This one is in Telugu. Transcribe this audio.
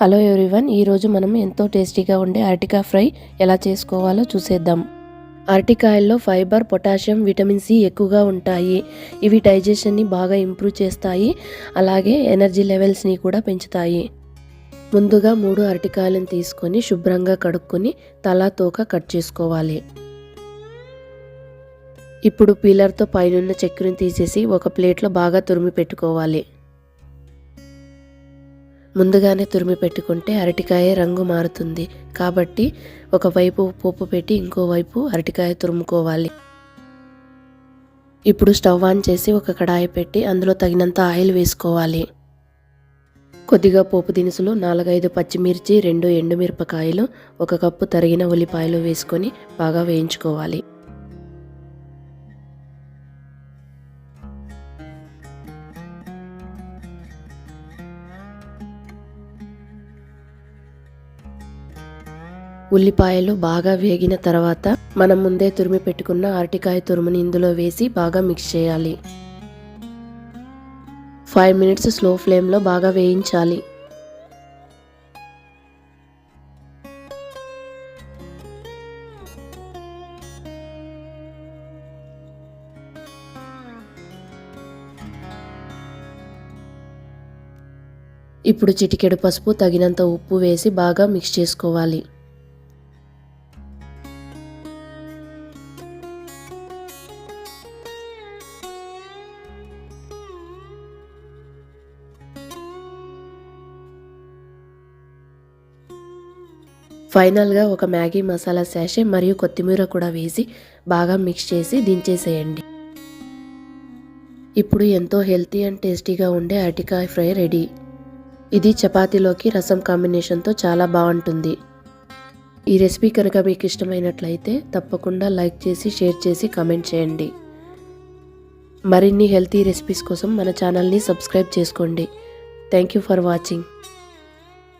హలో ఎవ్రీవన్ ఈరోజు మనం ఎంతో టేస్టీగా ఉండే అరటికా ఫ్రై ఎలా చేసుకోవాలో చూసేద్దాం. అరటికాయల్లో ఫైబర్ పొటాషియం విటమిన్ సి ఎక్కువగా ఉంటాయి. ఇవి డైజెషన్ని బాగా ఇంప్రూవ్ చేస్తాయి. అలాగే ఎనర్జీ లెవెల్స్ని కూడా పెంచుతాయి. ముందుగా మూడు అరటికాయలను తీసుకొని శుభ్రంగా కడుక్కొని తలా తోక కట్ చేసుకోవాలి. ఇప్పుడు పీలర్తో పైనున్న చెక్కుని తీసేసి ఒక ప్లేట్లో బాగా తురిమి పెట్టుకోవాలి. ముందుగానే తురిమి పెట్టుకుంటే అరటికాయ రంగు మారుతుంది. కాబట్టి ఒకవైపు పోపు పెట్టి ఇంకోవైపు అరటికాయ తురుముకోవాలి. ఇప్పుడు స్టవ్ ఆన్ చేసి ఒక కడాయి పెట్టి అందులో తగినంత ఆయిల్ వేసుకోవాలి. కొద్దిగా పోపు దినుసులు నాలుగైదు పచ్చిమిర్చి రెండు ఎండుమిరపకాయలు ఒక కప్పు తరిగిన ఉల్లిపాయలు వేసుకొని బాగా వేయించుకోవాలి. ఉల్లిపాయలు బాగా వేగిన తర్వాత మనం ముందే తురిమి పెట్టుకున్న అరటికాయ తురుముని ఇందులో వేసి బాగా మిక్స్ చేయాలి. ఫైవ్ మినిట్స్ స్లో ఫ్లేమ్లో బాగా వేయించాలి. ఇప్పుడు చిటికెడు పసుపు తగినంత ఉప్పు వేసి బాగా మిక్స్ చేసుకోవాలి. ఫైనల్గా ఒక మ్యాగీ మసాలా శాషే మరియు కొత్తిమీర కూడా వేసి బాగా మిక్స్ చేసి దించేసేయండి. ఇప్పుడు ఎంతో హెల్తీ అండ్ టేస్టీగా ఉండే అరటికాయ ఫ్రై రెడీ. ఇది చపాతీలోకి రసం కాంబినేషన్తో చాలా బాగుంటుంది. ఈ రెసిపీ కనుక మీకు ఇష్టమైనట్లయితే తప్పకుండా లైక్ చేసి షేర్ చేసి కామెంట్ చేయండి. మరిన్ని హెల్తీ రెసిపీస్ కోసం మన ఛానల్ని సబ్స్క్రైబ్ చేసుకోండి. Thank you for watching.